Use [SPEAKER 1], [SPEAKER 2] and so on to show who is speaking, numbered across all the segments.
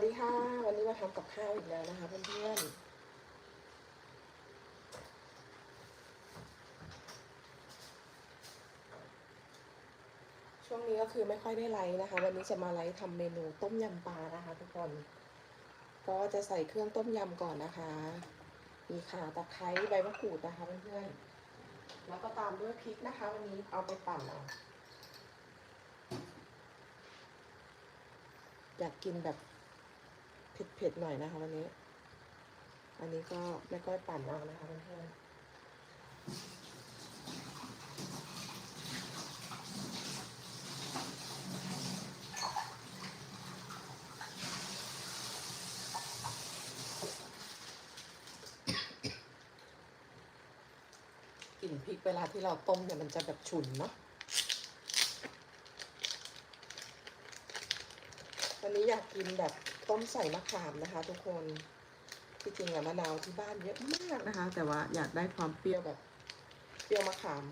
[SPEAKER 1] วัสดีค่ะ วันนี้มาทำกับข้าวอีกแล้วนะคะเพื่อนๆ ช่วงนี้ก็คือไม่ค่อยได้ไลฟ์นะคะ วันนี้จะมาไลฟ์ทำเมนูต้มยำปลานะคะทุกคน ก็จะใส่เครื่องต้มยำก่อนนะคะ มีข่าตะไคร้ใบมะกรูดนะคะเพื่อนๆ แล้วก็ตามด้วยพริกนะคะ วันนี้เอาไปปั่นเอาอยากกินแบบ เผ็ดๆหน่อยนะคะวันนี้ อันนี้ก็แม่ก้อยปั่นเอานะคะเพื่อนๆกลิ่นพริกเวลาที่เราต้มเนี่ยมันจะแบบฉุนเนาะ วันนี้อยากกินแบบ ต้มใส่มะขามนะคะ ทุกคนที่จริงอะมะนาวที่บ้านเยอะมากนะคะ แต่ว่าอยากได้ความเปรี้ยวแบบเปรี้ยวมะขาม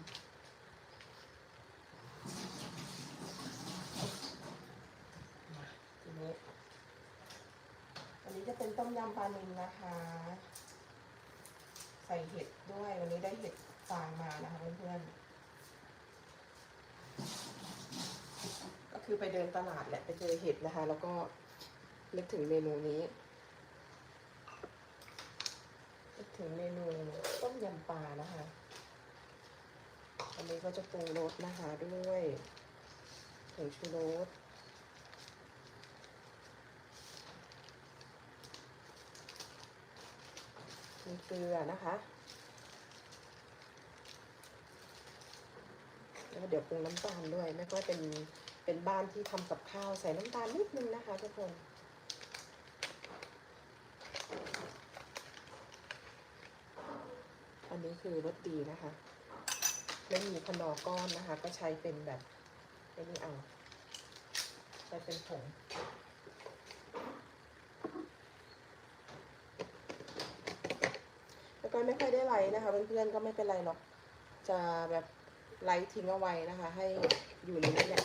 [SPEAKER 1] ทีนี้อันนี้จะเป็นต้มยำปลานิลนะคะ ใส่เห็ดด้วยวันนี้ได้เห็ดฟางมานะคะเพื่อนๆก็คือไปเดินตลาดแหละไปเจอเห็ดนะคะ แล้วก็ นึกถึงเมนูนี้นึกถึงเมนูต้มยำปลานะคะ อันนี้ก็จะปรุงรสนะคะด้วยผงชูรสมีเกลือนะคะแล้วเดี๋ยวปรุงน้ำตาลด้วยแม่ก็เป็นเป็นบ้านที่ทำกับข้าวใส่น้ำตาลนิดนึงนะคะทุกคน อันนี้ คือรสดีนะคะ ไม่มีพนอก้อนนะคะ ก็ใช้เป็นแบบไอ้นี่เอา ใช้เป็นผงแล้วก็ไม่ค่อยได้ไลฟ์นะคะ เพื่อนๆก็ไม่เป็นไรหรอก จะแบบไลฟ์ทิ้งเอาไว้นะคะ ให้อยู่ในนี้แหละ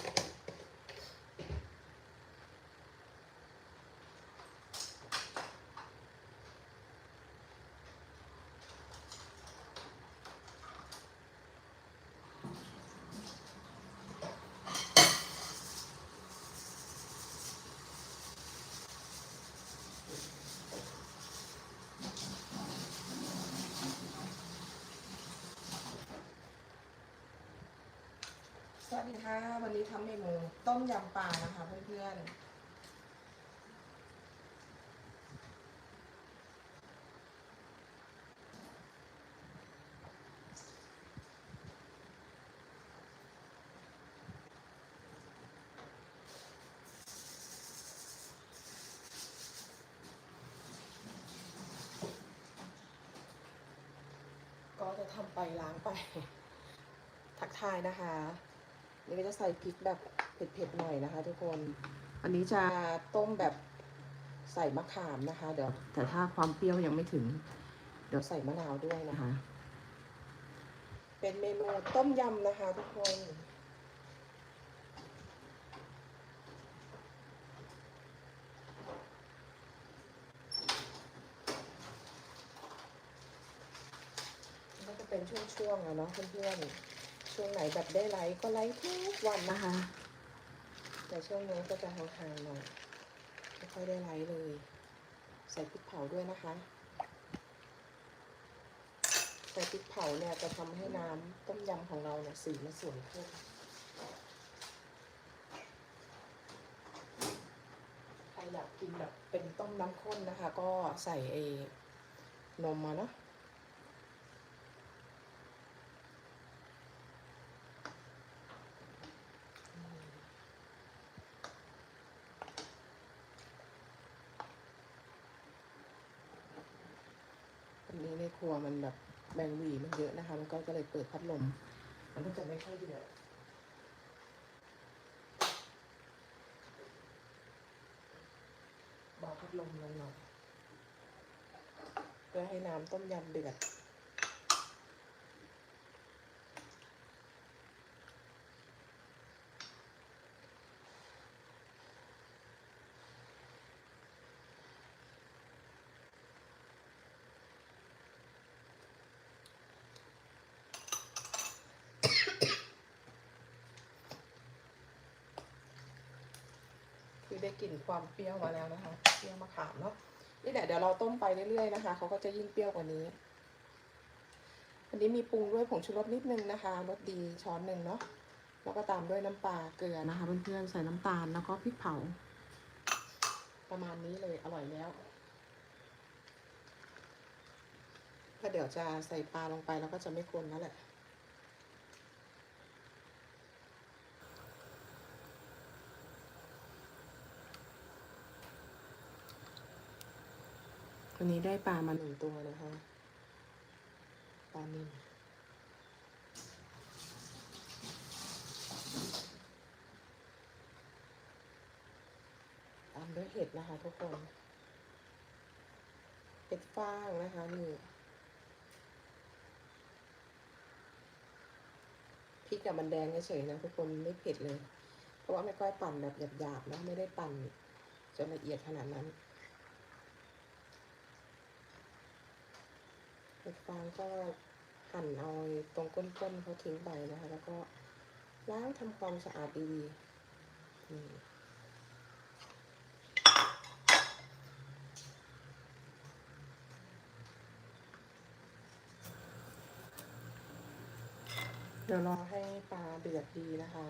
[SPEAKER 1] ส วัสดีค่ะ วันนี้ทำเมนูต้มยำปลานะคะเพื่อนๆก็จะทำไปล้างไป ทักทายนะคะ นี่ก็จะใส่พริกแบบเผ็ดๆหน่อยนะคะ ทุกคน อันนี้จะต้มแบบใส่มะขามนะคะ เดี๋ยว แต่ถ้าความเปรี้ยวยังไม่ถึง เดี๋ยวใส่มะนาวด้วยนะคะ เป็นเมนูต้มยำนะคะ ทุกคนก็จะเป็นช่วงๆอะเนาะเพื่อนๆ ช่วงไหนแบบได้ไลฟ์ก็ไลฟ์ทุกวันนะคะ แต่ช่วงนี้ก็จะห่างๆหน่อยไม่ค่อยได้ไลฟ์เลย ใส่พริกเผาด้วยนะคะ ใส่พริกเผาเนี่ยจะทำให้น้ำต้มยำของเราเนี่ยสีมันสวยขึ้นใครอยากกินแบบเป็นต้มน้ำข้นนะคะ ก็ใส่เอนมมาเนาะ อันนี้ในค รัวมันแบบแบงวีมันเยอะนะคะ มันก็ก็เลยเปิดพัดลม มันก็จะไม่ค่อยเดือดเบาพัดลมลงหน่อยเพื่อให้น้ำต้มยำเดือด ได้กลิ่นความเปรี้ยวมาแล้วนะคะเปรี้ยวมะขามเนาะนี่แหละเดี๋ยวเราต้มไปเรื่อยๆนะคะเขาก็จะยิ่งเปรี้ยวกว่านี้ อันนี้มีปรุงด้วยผงชูรสนิดนึงนะคะรสดีช้อนหนึ่งเนาะแล้วก็ตามด้วยน้ำปลาเกลือนะคะเพื่อนๆใส่น้ำตาลแล้วก็พริกเผา ประมาณนี้เลยอร่อยแล้วก็เดี๋ยวจะใส่ปลาลงไปแล้วก็จะไม่คนแล้วแหละ วันนี้ได้ปลามาหนึ่งตัวนะคะ ปลานิ่มตามด้วยเห็ดนะคะทุกคน เห็ดฟางนะคะนี่พริกกับมันแดงเฉยๆนะทุกคนไม่เผ็ดเลย เพราะว่าไม่ก้อยปั่นแบบหยาบๆนะไม่ได้ปั่นจนละเอียดขนาดนั้น เห็ด ฟางก็หั่นเอาตรงก้นๆเขาทิ้งไปนะคะ แล้วก็ล้างทำความสะอาดดีๆนี่เดี๋ยวรอให้ปลาเดือดดีนะคะ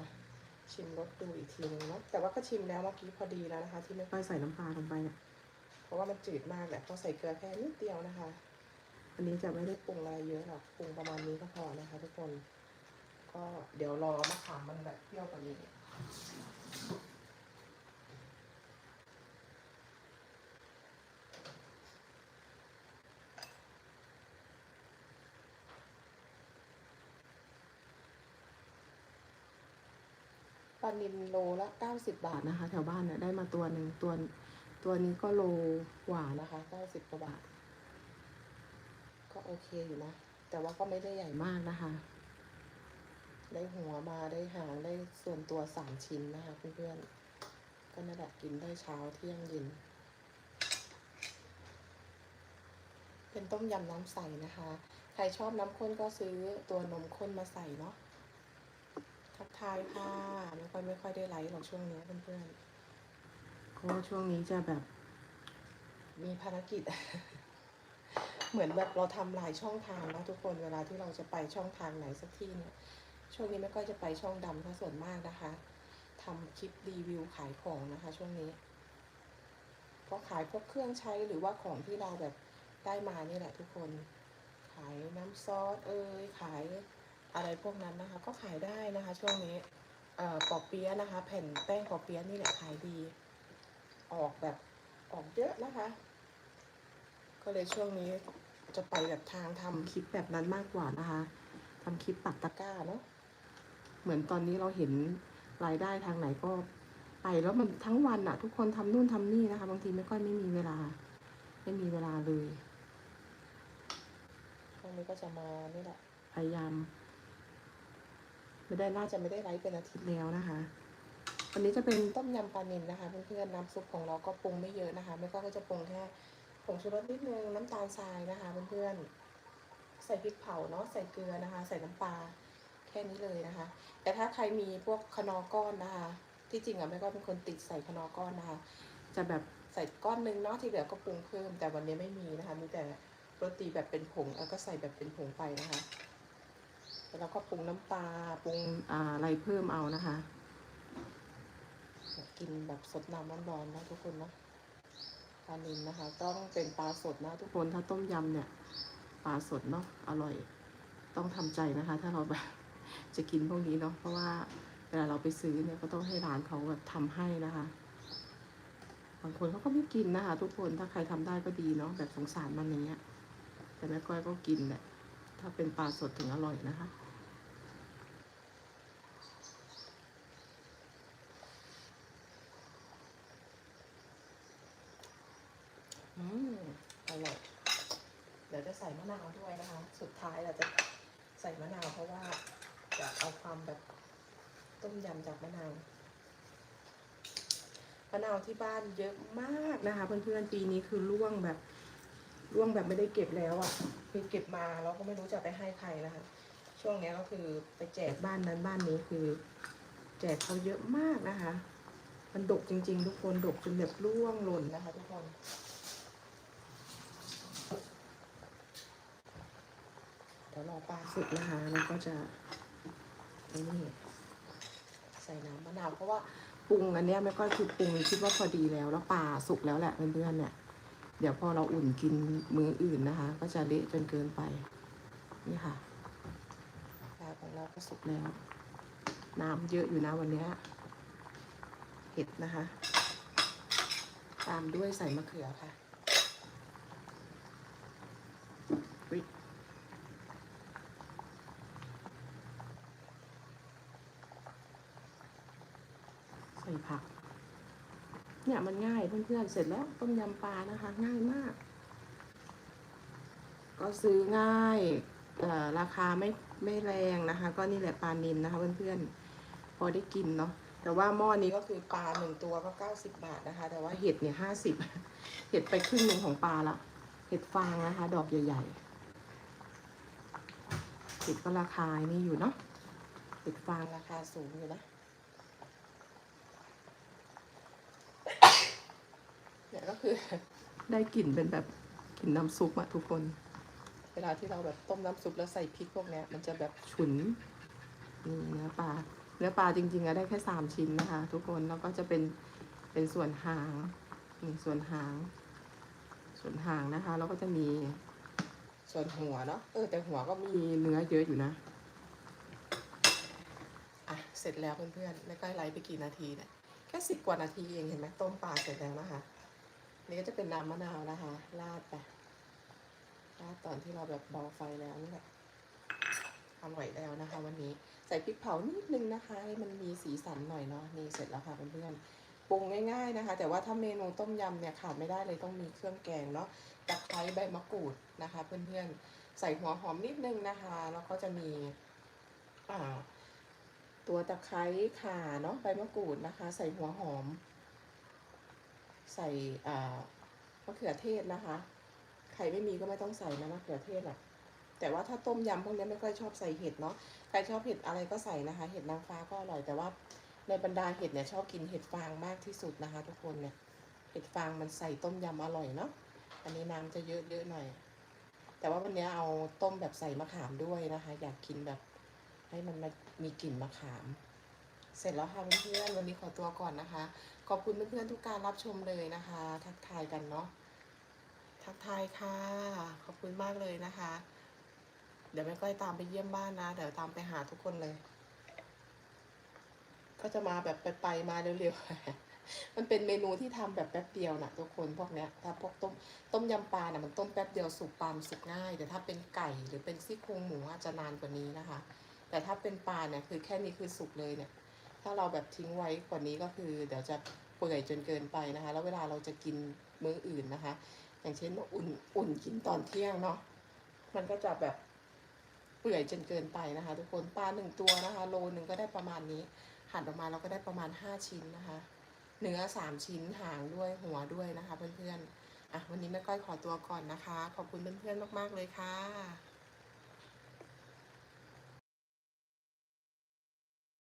[SPEAKER 1] ชิมรสดูอีกทีนึงเนาะแต่ว่าก็ชิมแล้วเมื่อกี้พอดีแล้วนะคะ ที่ไม่ค่อยใส่น้ำปลาลงไปเนี่ยเพราะว่ามันจืดมากแหละพราะใส่เกลือแค่นิดเดียวนะคะ อันนี้จะไม่ได้ปรุงอะไรเยอะหรอกปรุงประมาณนี้ก็พอนะคะ ทุกคน ก็เดี๋ยวรอมะขามมันแบบเปรี้ยวกว่านี้ปลานิลโลละเก้าสิบบาทนะคะ แถวบ้านเนี่ยได้มาตัวหนึ่งตัวตัวนี้ก็โลกว่านะคะเก้าสิบกว่าบาท ก็โอเคอยู่นะ แต่ว่าก็ไม่ได้ใหญ่มากนะคะ ได้หัวมาได้หางได้ส่วนตัวสามชิ้นนะคะเพื่อนๆ ก็นั่นแหละกินได้เช้าเที่ยงเย็น เป็นต้มยำน้ำใสนะคะ ใครชอบน้ำข้นก็ซื้อตัวนมข้นมาใส่เนาะ ทักทายค่ะ ไม่ค่อยไม่ค่อยได้ไลฟ์หรอกช่วงนี้เพื่อนๆ ก็ช่วงนี้จะแบบ มีภารกิจ เหมือนแบบเราทำหลายช่องทางนะทุกคนเวลาที่เราจะไปช่องทางไหนสักที่เนี่ยช่วงนี้ไม่ค่อยจะไปช่องดำถ้าส่วนมากนะคะทำคลิปรีวิวขายของนะคะ ช่วงนี้ก็ขายพวกเครื่องใช้หรือว่าของที่เราแบบได้มานี่แหละทุกคน ขายน้ำซอสเอ้ยขายอะไรพวกนั้นนะคะ ก็ขายได้นะคะ ช่วงนี้เอ่อปอเปี๊ยะนะคะ แผ่นแป้งปอเปี๊ยะนี่แหละขายดี ออกแบบออกเยอะนะคะ ก็เลยช่วงนี้ จะไปแบบทางทำคลิปแบบนั้นมากกว่านะคะทำคลิปปักตะกร้าเนาะเหมือนตอนนี้เราเห็นรายได้ทางไหนก็ไปแล้วมันทั้งวันอะทุกคนทำนู่นทำนี่นะคะ บางทีไม่ค่อยไม่มีเวลา ไม่มีเวลาเลยช่วงนี้ก็จะมานี่แหละพยายาม ไม่ได้น่าจะไม่ได้ไลฟ์เป็นอาทิตย์แล้วนะคะวันนี้จะเป็นต้มยำปลานิลนะคะเพื่อนๆน้ำซุปของเราก็ปรุงไม่เยอะนะคะไม่ก็ก็จะปรุงแค่ ผงชูรสนิดนึงน้ำตาลทรายนะคะเพื่อนๆใส่พริกเผาเนาะใส่เกลือนะคะ ใส่น้ำปลาแค่นี้เลยนะคะ แต่ถ้าใครมีพวกคนอก้อนนะคะ ที่จริงอะแม่ก็เป็นคนติดใส่คนอก้อนนะคะ จะแบบใส่ก้อนหนึงเนาะที่เหลือก็ปรุงเพิ่ม แต่วันนี้ไม่มีนะคะมีแต่โรตีแบบเป็นผงแล้วก็ใส่แบบเป็นผงไปนะคะแล้วก็ปรุงน้ำปลาปรุงออะไรเพิ่มเอานะคะ กินแบบสดน้ำร้อนๆนะทุกคนเนาะานิลนะคะ ต้องเป็นปลาสดนะทุกคนถ้าต้มยำเนี่ยปลาสดเนาะอร่อย ต้องทำใจนะคะ ถ้าเราแบบจะกินพวกนี้เนาะเพราะว่าเวลาเราไปซื้อเนี่ยก็ต้องให้ร้านเขาแบบทำให้นะคะบางคนเขาก็ไม่กินนะคะ ทุกคนถ้าใครทำได้ก็ดีเนาะแบบสงสารมันอย่างเงี้ยแต่แม่ก้อยก็กินแหละถ้าเป็นปลาสดถึงอร่อยนะคะ อืมอร่อย เดี๋ยวจะใส่ มะนาวด้วยนะคะ สุดท้ายเราจะใส่มะนาวเพราะว่าจะเอาความแบบต้มยำจากมะนาวมะนาวที่บ้านเยอะมากนะคะ เพื่อนๆปีนี้คือร่วงแบบร่วงแบบไม่ได้เก็บแล้วอะ่ะ คือเก็บมาแล้วก็ไม่รู้จะไปให้ใครนะคะ ช่วงนี้ก็คือไปแจกบ้านนั้นบ้านนี้คือ แจกเขาเยอะมากนะคะ มันดกจริง ๆ ทุกคนดกจนแบบร่วงหล่นนะคะ ทุกคน เดี๋ ยวรอปลาสุกนะคะแล้วก็จะนี่ใส่น้ำมะนาวเพราะว่าปรุงอันเนี้ยไม่ก็คือปรุงคิดว่าพอดีแล้วแล้วปลาสุกแล้วแหละเพื่อนๆเนี่ย เดี๋ยวพอเราอุ่นกินมืออื่นนะคะ ก็จะเละจนเกินไป นี่ค่ะปลาของเราก็สุกแล้ว น้ำเยอะอยู่นะวันเนี้ยเห็ดนะคะ ตามด้วยใส่มะเขือค่ะอุ๊ยใส่ผัก เนี่ยมันง่ายเพื่อนๆเสร็จแล้วต้มยำปลานะคะ ง่ายมาก ก็ซื้อง่ายราคาไม่ไม่แรงนะคะ ก็นี่แหละปลานินนะคะ เพื่อนๆพอได้กินเนาะแต่ว่าหม้อนี้ก็คือปลาหนึ่งตัวก็เก้าสิบบาทนะคะ แต่ว่าเห็ดเนี่ยห้าสิบเห็ดไปครึ่งหนึ่งของปลาละเห็ดฟางนะคะ ดอกใหญ่ๆเห็ดก็ราคานี่อยู่เนาะเห็ดฟางราคาสูงอยู่นะ เนี่ยก็คือได้กลิ่นเป็นแบบกลิ่นน้ำซุปอะทุกคน เวลาที่เราแบบต้มน้ำซุปแล้วใส่พริกพวกเนี้ยมันจะแบบฉุนนี่เนื้อปลาเนื้อปลาจริงๆอะได้แค่สามชิ้นนะคะ ทุกคนแล้วก็จะเป็นเป็นส่วนหางนี่ส่วนหาง ส่วนหางนะคะแล้วก็จะมีส่วนหัวเนาะเออแต่หัวก็มีเนื้อเยอะอยู่นะอะเสร็จแล้วเพื่อนๆไม่ใกล้ไลฟ์ไปกี่นาทีเนี่ยแค่สิบกว่านาทีเองเห็นไหมต้มปลาเสร็จแล้วนะคะ นี่ก็จะเป็นน้ำมะนาวนะคะราดไปราดตอนที่เราแบบเบาไฟแล้วนี่แหละอร่อยแล้วนะคะ วันนี้ใส่พริกเผานิดนึงนะคะให้มันมีสีสันหน่อยเนาะนี่เสร็จแล้วค่ะเพื่อนๆปรุงง่าย ๆนะคะ แต่ว่าถ้าเมนูต้มยำเนี่ยขาดไม่ได้เลยต้องมีเครื่องแกงเนาะตะไคร้ใบมะกรูดนะคะ เพื่อนๆใส่หัวหอมนิดนึงนะคะ แล้วก็จะมีตัวตะไคร้ข่าเนาะใบมะกรูดนะคะ ใส่หัวหอม ใส่มะเขือเทศนะคะ ใครไม่มีก็ไม่ต้องใส่นะมะเขือเทศหรอกแต่ว่าถ้าต้มยำพวกนี้ไม่ค่อยชอบใส่เห็ดเนาะ ใครชอบเห็ดอะไรก็ใส่นะคะ เห็ดนางฟ้าก็อร่อย แต่ว่าในบรรดาเห็ดเนี่ยชอบกินเห็ดฟางมากที่สุดนะคะ ทุกคนเนี่ย เห็ดฟางมันใส่ต้มยำอร่อยเนาะ อันนี้น้ำจะเยอะๆหน่อย แต่ว่าวันนี้เอาต้มแบบใส่มะขามด้วยนะคะ อยากกินแบบให้มันมีกลิ่นมะขาม เสร็จแล้วค่ะเพื่อนๆวันนี้ขอตัวก่อนนะคะ ขอบคุณเพื่อนๆทุกการรับชมเลยนะคะ ทักทายกันเนาะทักทายค่ะ ขอบคุณมากเลยนะคะ เดี๋ยวแม่ก้อยตามไปเยี่ยมบ้านนะ เดี๋ยวตามไปหาทุกคนเลย ก็จะมาแบบไปๆมาเร็วๆ มันเป็นเมนูที่ทำแบบแป๊บเดียวนะทุกคนพวกเนี้ย ถ้าพวกต้มต้มยำปลาเนี่ยมันต้มแป๊บเดียวสุกปลามสุกง่าย แต่ถ้าเป็นไก่หรือเป็นซี่โครงหมูอาจจะนานกว่านี้นะคะ แต่ถ้าเป็นปลาเนี่ยคือแค่นี้คือสุกเลยเนี่ย ถ้าเราแบบทิ้งไว้กว่านี้ก็คือ เดี๋ยวจะเปื่อยจนเกินไปนะคะ แล้วเวลาเราจะกินมื้ออื่นนะคะ อย่างเช่นอุ่นอุ่นกินตอนเที่ยงเนาะมันก็จะแบบเปื่อยจนเกินไปนะคะ ทุกคนปลาหนึ่งตัวนะคะ โลหนึ่งก็ได้ประมาณนี้หั่นออกมาเราก็ได้ประมาณห้าชิ้นนะคะเนื้อสามชิ้นหางด้วยหัวด้วยนะคะ เพื่อนๆอะวันนี้แม่ก้อยขอตัวก่อนนะคะ ขอบคุณเพื่อนๆมากๆเลยค่ะ